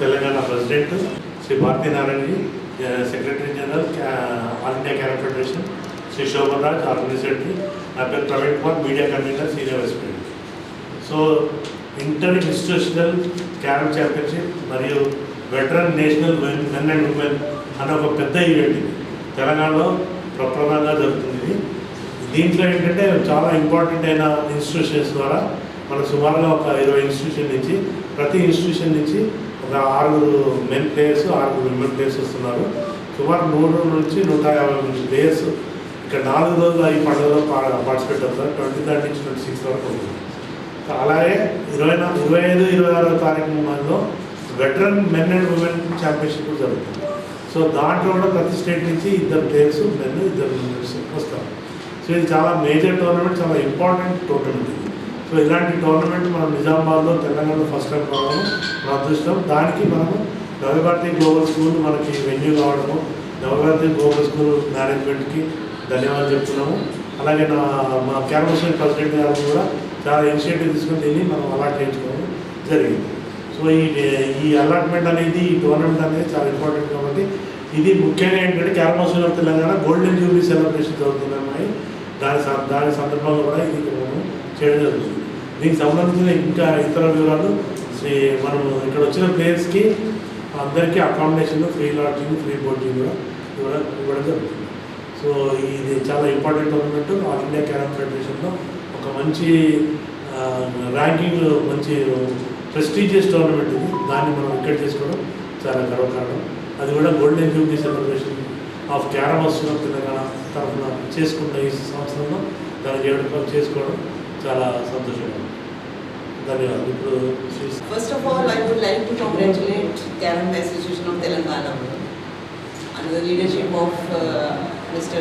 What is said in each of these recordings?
Telangana president Shri Bharatinarayanaji secretary general all India carrom federation Shri Shobhan Raj organize secretary నా పేరు Praveen Kumar media convener senior vice president. So inter institutional carrom championship మరియు veteran national men men and women అనే ఒక పెద్ద event ఇది. తెలంగాణలో ప్రప్రదంగా జరుగుతుంది దీంట్లో ఏంటంటే చాలా ఇంపార్టెంట్ అయిన ఇన్స్టిట్యూషన్స్ ద్వారా మన సుమారుగా ఒక ఇరవై ఇన్స్టిట్యూషన్ నుంచి ప్రతి ఇన్స్టిట్యూషన్ నుంచి ఒక ఆరుగురు మెన్ ప్లేయర్స్ ఆరుగురు విమెన్ ప్లేయర్స్ వస్తున్నారు. సుమారు నూరు నుంచి నూట యాభై మంది ప్లేయర్స్ ఇక్కడ నాలుగు రోజులు ఈ పండుగలో పార్టిసిపేట్ అవుతారు. ట్వంటీ థర్డ్ నుంచి ట్వంటీ సిక్స్ వరకు ఉంటుంది. అలాగే ఇరవై నాలుగు ఇరవై ఐదు ఇరవై ఆరో తారీఖు veteran men and women championship జరుగుతుంది. సో దాంట్లో కూడా ప్రతి స్టేట్ నుంచి ఇద్దరు ప్లేయర్స్ మెన్ ఇద్దరు వస్తారు. సో ఇది చాలా మేజర్ టోర్నమెంట్ చాలా ఇంపార్టెంట్ టోర్నమెంట్ ఇది. సో ఇలాంటి టోర్నమెంట్ మనం నిజామాబాద్లో తెలంగాణలో ఫస్ట్ టైం రావడం మన అదృష్టం. దానికి మనము నవభారతి గ్లోబల్ స్కూల్ మనకి వెన్యూ కావడము నవభారతి గ్లోబల్ స్కూల్ మేనేజ్మెంట్కి ధన్యవాదాలు చెప్తున్నాము. అలాగే నా మా క్యాంపస్ ప్రెసిడెంట్ గారు కూడా చాలా ఇనిషియేటివ్ తీసుకుని దీన్ని మనం అలాట్ చేయించుకోవడం జరిగింది. సో ఈ ఈ అలాట్మెంట్ అనేది ఈ టోర్నమెంట్ అనేది చాలా ఇంపార్టెంట్ కాబట్టి ఇది ముఖ్యంగా ఏంటంటే carroms of Telangana golden jubilee celebration జరుగుతున్నాయి దాని దాని సందర్భంగా కూడా ఇది మనం చేయడం జరుగుతుంది. దీనికి సంబంధించిన ఇంకా ఇతర వివరాలు శ్రీ మనం ఇక్కడ వచ్చిన ప్లేయర్స్కి అందరికీ accommodation free lodging free boarding కూడా ఇవ్వడం ఇవ్వడం జరుగుతుంది. సో ఇది చాలా ఇంపార్టెంట్ ఉన్నట్టు ఆల్ ఇండియా క్యారమ్ ఫెడరేషన్లో ఒక మంచి ర్యాంకింగ్ మంచి ప్రెస్టీజియస్ టోర్నమెంట్ ఇది. దాన్ని మనం వికెట్ చేసుకోవడం చాలా గర్వకారణం. అది కూడా golden jubilee celebration of carrom వస్తున్న తెలంగాణ తరఫున చేసుకున్న ఈ సంవత్సరంలో దాన్ని చేయడం చేసుకోవడం చాలా సంతోషంగా ఉంది. ధన్యవాదాలు ఇప్పుడు Shri First of all, I would like to congratulate Karen Association of Telangana under the leadership of uh, Mr.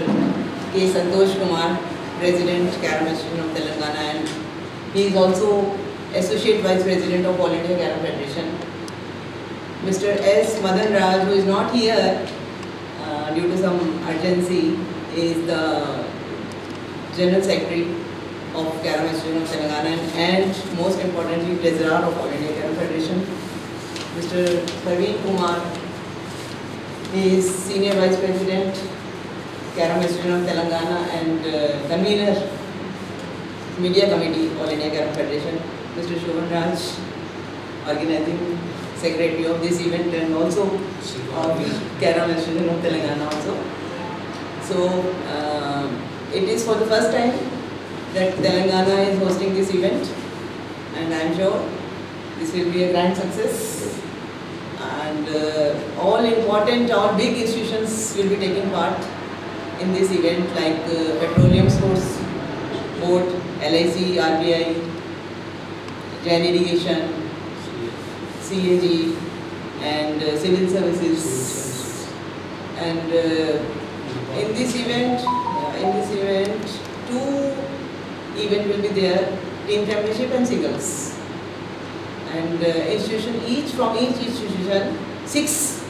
K. Santosh Kumar, President Karen Association of Telangana, and he is also Associate Vice President of All India Karen Federation. Mr. S. Madan Raj, who is not here uh, due to some urgency, is the General Secretary of Karen Association of Telangana and, most importantly Treasurer of All India Federation. Mr. Praveen Kumar is Senior Vice President, Karen Association of Telangana and uh, Convener, Media Committee, All India Karen Federation. Mr. Shovan Raj, Organizing Secretary of this event and also of Karen Association of Telangana also. So uh, it is for the first time that Telangana is hosting this event and I am sure this will be a grand success and uh, all important, or big institutions will be taking part in this event like uh, Petroleum Source Board, LIC, RBI, Jain Irrigation, CAG and uh, Civil Services. And uh, in this event, uh, in this event, two event will be there, team championship and singles. And uh, institution, each from each institution, six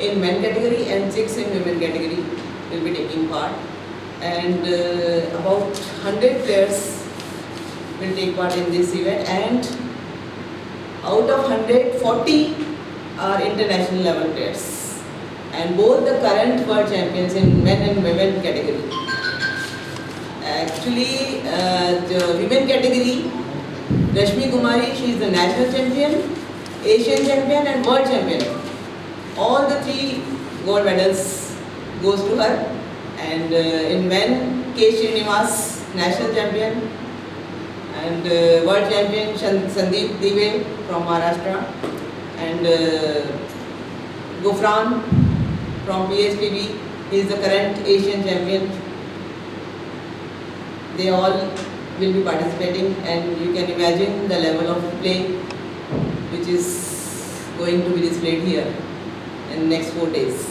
in men category and six in women category will be taking part. And uh, about 100 players will take part in this event and out of 100, 40 are international level players. And both the current world champions in men and women category. Actually, uh, the women category, Rashmi Kumari, she is the national champion, Asian champion and world champion. All the three gold medals goes to her. And uh, in men, K. Srinivas, national champion, and uh, world champion Sandeep Dive from Maharashtra, and uh, Gufran from PSPB, he is the current Asian champion. They all will be participating, and you can imagine the level of play which is going to be displayed here in next four days.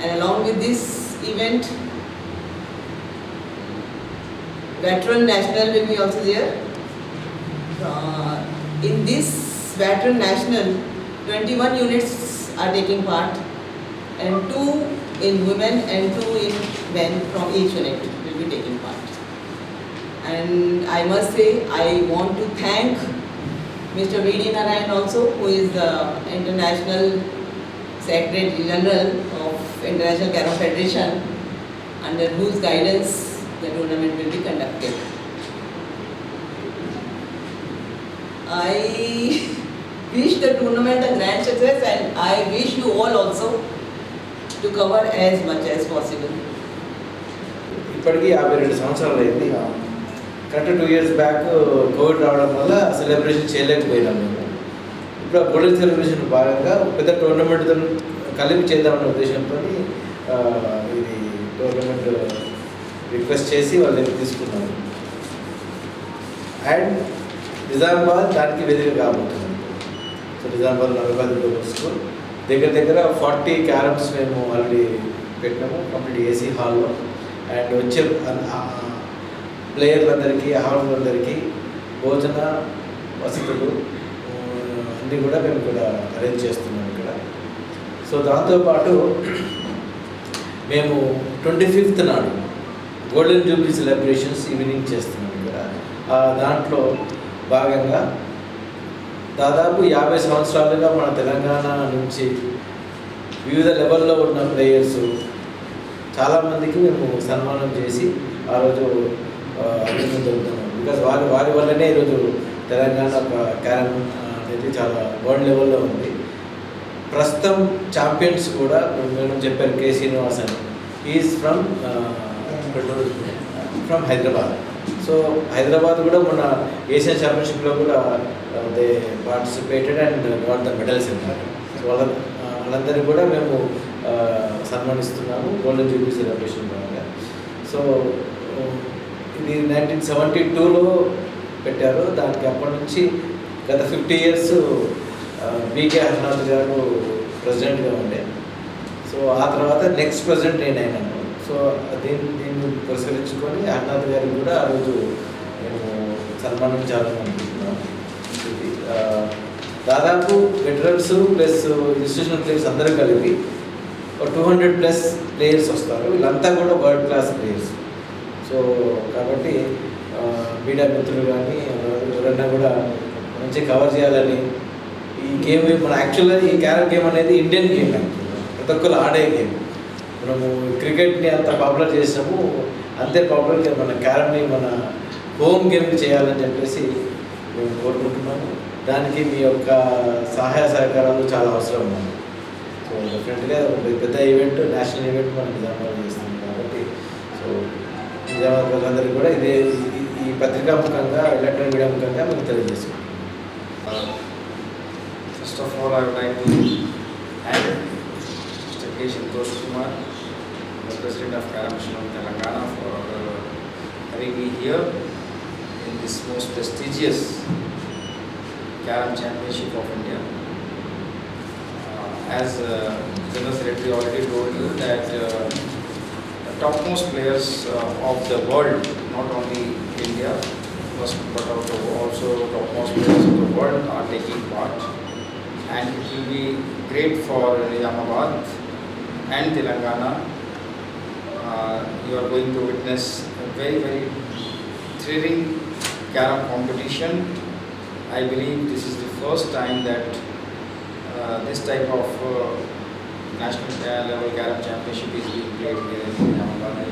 And along with this event, veteran national will be also there. Uh, in this veteran national, 21 units are taking part, and two in women and two in men from each unit will be taking part. And I must say, I want to thank Mr. V.D. Narayan also, who is the International Secretary General of International Carom Federation, under whose guidance the tournament will be conducted. I wish the tournament a grand success and I wish you all also to cover as much as possible. ఇప్పటికీ యాభై రెండు సంవత్సరాలు అయింది correct two years back covid రావడం వల్ల celebration చేయలేకపోయినాం మేము. ఇప్పుడు ఆ గోల్డెన్ సెలబ్రేషన్ భాగంగా పెద్ద టోర్నమెంట్ కలిపి చేద్దామనే ఉద్దేశంతో ఇది టోర్నమెంట్ రిక్వెస్ట్ చేసి వాళ్ళని తీసుకున్నాము అండ్ నిజామాబాద్ దానికి వెదిరి కాబోతుంది సో నిజామాబాద్ నలభై స్కూల్. దగ్గర దగ్గర ఫార్టీ క్యారమ్స్ మేము ఆల్రెడీ పెట్టినాము కంప్లీట్ ఏసీ హాల్లో. అండ్ వచ్చే ప్లేయర్లందరికీ హాల్లందరికీ భోజన వసతులు అన్నీ కూడా మేము ఇక్కడ అరేంజ్ చేస్తున్నాం ఇక్కడ. సో దాంతోపాటు మేము ట్వంటీ ఫిఫ్త్ నాడు గోల్డెన్ జూబ్లీ సెలబ్రేషన్స్ ఈవినింగ్ చేస్తున్నాం ఇక్కడ. దాంట్లో భాగంగా దాదాపు యాభై సంవత్సరాలుగా మన తెలంగాణ నుంచి వివిధ లెవెల్లో ఉన్న ప్లేయర్స్ చాలామందికి మేము సన్మానం చేసి ఆ రోజు అభినందన జరుగుతున్నాం బికాజ్ వారి వారి వల్లనే ఈరోజు తెలంగాణ క్యారమ్ అనేది చాలా వరల్డ్ లెవెల్లో ఉంది. ప్రస్తుతం ఛాంపియన్స్ కూడా మేడం చెప్పారు కే శ్రీనివాస్ అని. Is from from Hyderabad. So Hyderabad కూడా మొన్న ఏషియన్ ఛాంపియన్షిప్లో కూడా they participated and got the medals అన్నారు సో వాళ్ళ వాళ్ళందరినీ కూడా మేము సన్మానిస్తున్నాము. గోల్డెన్ జూబ్లీ సెలబ్రేషన్ భాగంగా సో ఇది నైన్టీన్ సెవెంటీ టూలో పెట్టారు. దానికి అప్పటి నుంచి గత ఫిఫ్టీ ఇయర్స్ బీకే హర్నాథ్ గారు ప్రెసిడెంట్గా ఉండే. సో ఆ తర్వాత నెక్స్ట్ ప్రెసిడెంట్ నేను అయినాను. సో దీన్ని దీన్ని పురస్కరించుకొని హర్నాథ్ గారికి కూడా ఆ రోజు మేము సన్మానించాలని అనుకుంటున్నాం దాదాపు వెటరన్స్ ప్లస్ ఇన్స్టిట్యూషనల్ ప్లేయర్స్ అందరూ కలిపి ఒక టూ హండ్రెడ్ ప్లస్ ప్లేయర్స్ వస్తారు. వీళ్ళంతా కూడా వరల్డ్ క్లాస్ ప్లేయర్స్ సో కాబట్టి మీడియా మిత్రులు కానీ ఎవరైనా కూడా మంచి కవర్ చేయాలని ఈ గేమ్ మన యాక్చువల్గా ఈ క్యారమ్ గేమ్ అనేది ఇండియన్ గేమ్ ప్రతి ఒక్కరు ఆడే గేమ్ మనము క్రికెట్ని అంత పాపులర్ చేసినాము అంతే పాపులర్ మన క్యారమ్ని మన హోమ్ గేమ్ చేయాలని చెప్పేసి మేము కోరుకుంటున్నాము. దానికి మీ యొక్క సహాయ సహకారాలు చాలా అవసరం. ఉంది సో డెఫినెట్గా ఒక పెద్ద ఈవెంట్ నేషనల్ ఈవెంట్ మనం నిజామాబాద్ చేస్తున్నాం కాబట్టి. సో నిజామాబాద్ ప్రజలందరికీ కూడా ఇదే ఈ- ఈ పత్రికా ముఖంగా ఎలక్ట్రానిక్ మీడియా ముఖంగా మీకు తెలియజేస్తున్నాం First of all, I would like to thank Mr. K. Santosh Kumar, the President of Karamishn of Telangana, for uh, having me here in this most prestigious Carom Championship of India. Uh, As uh, General Secretary already told you that uh, the topmost players uh, of the world, not only India, but also topmost players of the world are taking part and it will be great for Nizamabad and Telangana. Uh, you are going to witness a very, very thrilling carom competition. I believe this is the first time that uh, this type of uh, national level carom championship is being played here in Nizamabad.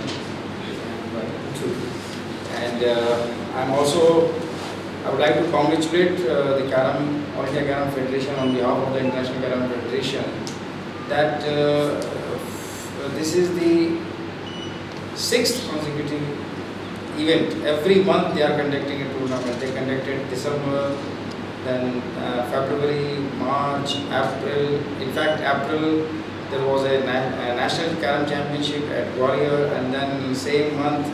And uh, I'm also I would like to congratulate uh, the Carom, All India Federation on behalf of the International Carom Federation that uh, this is the sixth consecutive event. Every month they are conducting a tournament. They conducted December, then uh, February, March, April. In fact, April there was a, na- a national carom championship at Gwalior, and then same month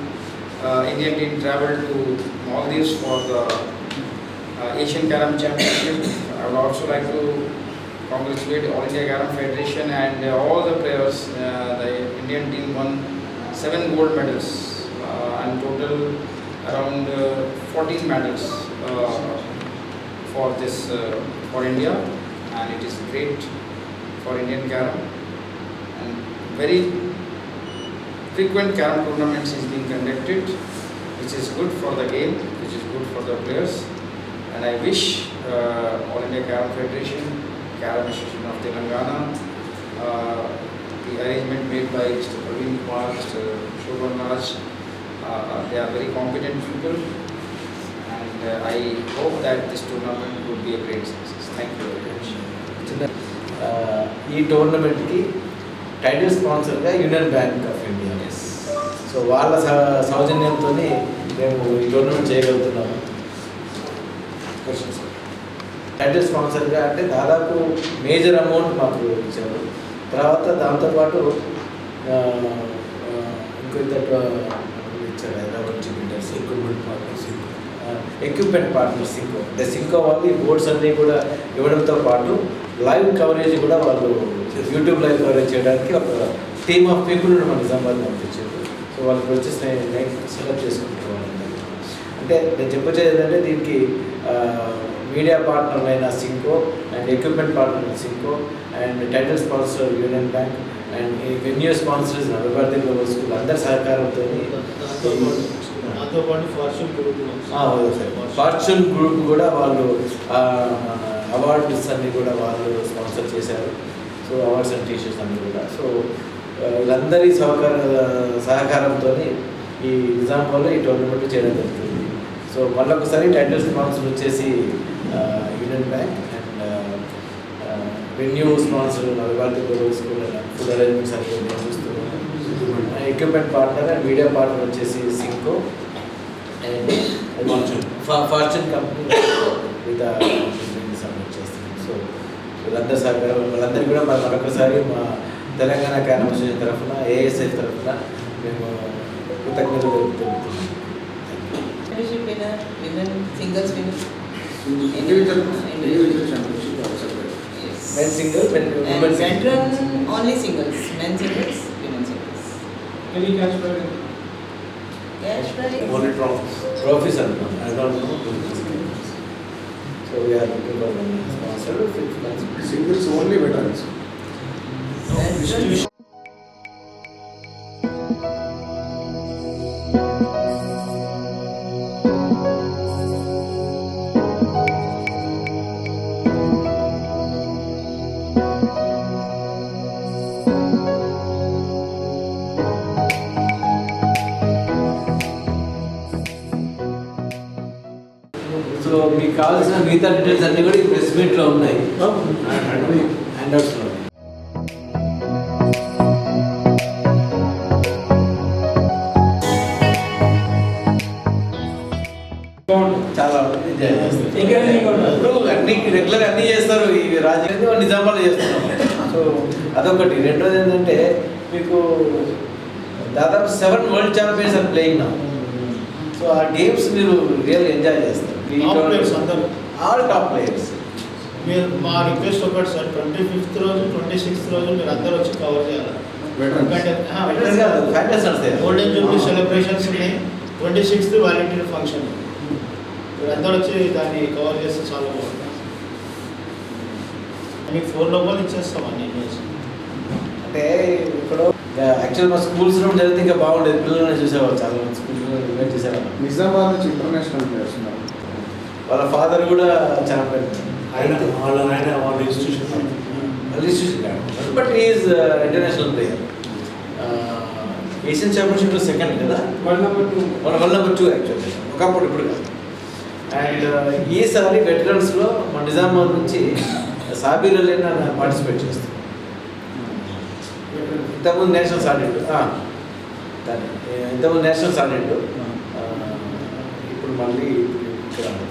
uh, Indian team traveled to Maldives for the uh, Asian Carom Championship. I would also like to congratulate All India Federation and uh, all the players. Uh, the Indian team won seven gold medals uh, and total around uh, 14 medals for this for India, and it is great for Indian Carom very frequent carom tournaments is being conducted, which is good for the game, which is good for the players. and I wish uh, All India Carom Federation, Carom Association of Telangana, uh, the arrangement made by Mr. Praveen Kumar, Mr. Shobhan Raj, uh, they are very competent people and uh, I hope that this tournament would be a great success. Thank you very much. చిన్న ఆ, ఈ టోర్నమెంట్కి title స్పాన్సర్గా Union Bank of India. So వాళ్ళ స- సౌజన్యంతో మేము ఈ tournament చేయగలుగుతున్నాము? Title స్పాన్సర్గా అంటే దాదాపు మేజర్ అమౌంట్ మాకు ఇచ్చారు తర్వాత దాంతోపాటు ఇంకో ఇద్దరు ఇచ్చారు హైదరాబాద్ నుంచి builders equipment partners equipment partner Sinco అంటే సింకో వాళ్ళు ఈ బోర్డ్స్ అన్నీ కూడా ఇవ్వడంతో పాటు లైవ్ కవరేజ్ కూడా వాళ్ళు యూట్యూబ్ లైవ్ కవరేజ్ చేయడానికి ఒక టీమ్ ఆఫ్ పీపుల్ మన నిజామాబాద్ పంపించారు. సో వాళ్ళకి వచ్చేసి నైట్ సెలెక్ట్ చేసుకుంటారు అంటే నేను చెప్పొచ్చేది ఏంటంటే దీనికి మీడియా పార్ట్నర్ అయిన Sinco and equipment partner Sinco and title sponsor Union Bank and venue sponsors Navabharati global school అందరి సహకారంతో ఫార్చ్యూన్ గ్రూప్ కూడా వాళ్ళు అవార్డ్స్ అన్ని కూడా వాళ్ళు స్పాన్సర్ చేశారు. సో అవార్డ్స్ అండ్ టీషర్ట్స్ అన్ని కూడా. సో వీళ్ళందరి సహకార సహకారంతో ఈ నిజామాబాద్లో ఈ టోర్నమెంట్ చేయడం జరుగుతుంది. సో మళ్ళొకసారి టైటిల్ స్పాన్సర్ వచ్చేసి Union Bank and venue sponsor school food arrangements అన్ని నిర్వహిస్తున్నాము equipment partner and media partner వచ్చేసి Sinco and. Fortune. Company with చేస్తున్నాం వీళ్ళందరిసారి వీళ్ళందరికీ కూడా మా మరొకసారి మా తెలంగాణ కార్యమర్శి తరఫున ఏఎస్ఐ తరఫున మేము కృతజ్ఞతలు తెలుపుతున్నాము professor So we are looking for one sponsor. Singles only better. No, కావాల్సిన మిగతా డీటెయిల్స్ అన్నీ కూడా ఈ ప్రెస్ మీట్లో ఉన్నాయి. హ్యాండ్అవుట్స్లో ఉన్నాయి చాలా అన్ని రెగ్యులర్ అన్ని చేస్తారు ఈ రాజకీయ నిజామాబాద్ చేస్తున్నాం సో అదొకటి. రెండోది ఏంటంటే మీకు దాదాపు seven world champions are playing నా సో ఆ గేమ్స్ మీరు రియల్ ఎంజాయ్ చేస్తారు. ఆల్ టాప్ ప్లేయర్స్ మీరు మా రిక్వెస్ట్ ఒకటి సార్ ట్వంటీ ఫిఫ్త్ రోజు ట్వంటీ సిక్స్త్ రోజు మీరు అందరూ వచ్చి కవర్ చేయాలి? గోల్డెన్ జూబ్లీ సెలబ్రేషన్స్ ఉన్నాయి ట్వంటీ సిక్స్త్ వాలంటీర్ ఫంక్షన్ మీరు అందరూ వచ్చి దాన్ని కవర్ చేస్తే చాలా బాగుంటుంది. మీకు ఫోర్ లోపల ఇచ్చేస్తాం అన్ని న్యూస్ అంటే ఇప్పుడు యాక్చువల్ మా స్కూల్స్లో జరిగితే ఇంకా బాగుండేది. పిల్లలని చూసేవాళ్ళు చాలా మంది. స్కూల్స్ చేసేవాళ్ళు. నిజామాబాద్ నుంచి ఇంటర్నేషనల్ ప్లేయర్స్ ఉన్నారు. వాళ్ళ ఫాదర్ కూడా ఛాంపియన్ ఆయన వాళ్ళ ఆయన వాళ్ళ ఇన్స్టిట్యూషన్ కాదు but is international player Asian ఛాంపియన్షిప్లో second కదా? One number two. One number two actually ఒకప్పుడు ఇప్పుడు కాదు. అండ్ ఈసారి వెటరన్స్లో మన నిజామాబాద్ నుంచి సాబీర్ అలీ పార్టిసిపేట్ చేస్తాం ఇంతకుముందు దాన్ని. ఏ, ఇంతకుముందు నేషనల్స్ ఆడిండు. ఆ, ఇప్పుడు మళ్ళీ ఇక్కడ.